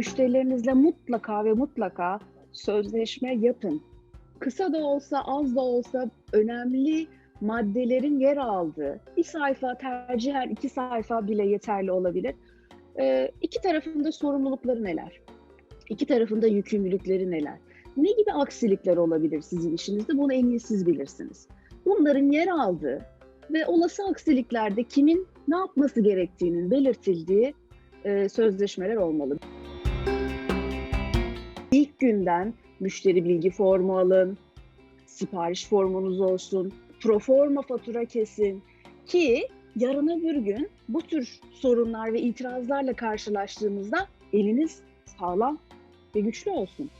müşterilerinizle mutlaka ve mutlaka sözleşme yapın. Kısa da olsa, az da olsa önemli maddelerin yer aldığı bir sayfa, tercihen iki sayfa bile yeterli olabilir. Ee, iki tarafında sorumlulukları neler? İki tarafında yükümlülükleri neler? Ne gibi aksilikler olabilir sizin işinizde? Bunu en iyi siz bilirsiniz. Bunların yer aldığı ve olası aksiliklerde kimin ne yapması gerektiğinin belirtildiği e, sözleşmeler olmalı. İlk günden müşteri bilgi formu alın, sipariş formunuz olsun, proforma fatura kesin ki yarın öbür gün bu tür sorunlar ve itirazlarla karşılaştığımızda eliniz sağlam ve güçlü olsun.